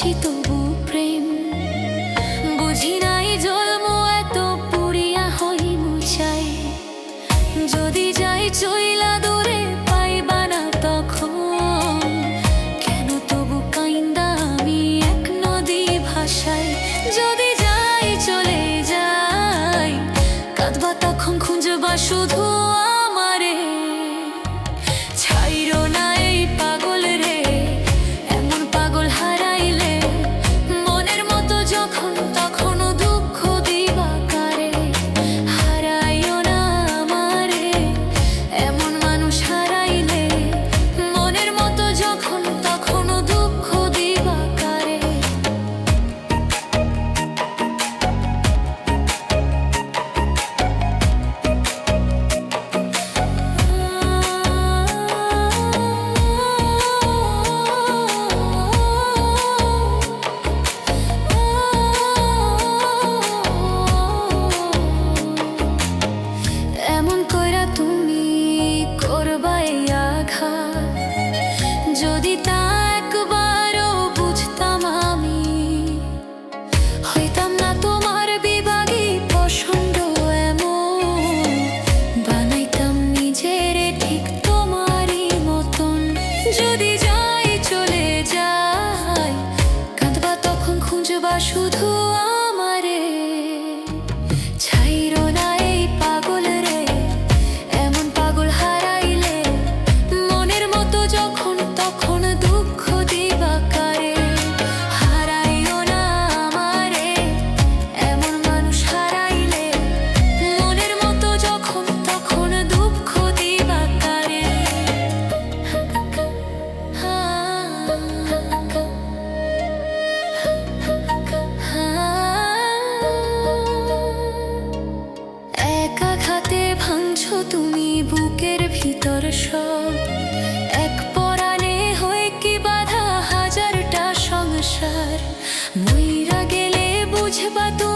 করছি তবু প্রেম। বুঝি নাই জন্ম এত পুরিয়া হই মুচাই যদি যাই চইলা দূরে পাইবা না তখন, কেন তবু কাইন্দা আমি এক নদী ভাষায় যদি যাই চলে যাই, কাঁদবা তখন খুঁজবা শুধু আমারে খাতে ভাঙছো তুমি বুকের ভিতর সব। এক পরাণে হয়ে কি বাধা হাজারটা সংসার। মইরা গেলে বুঝবা তুমি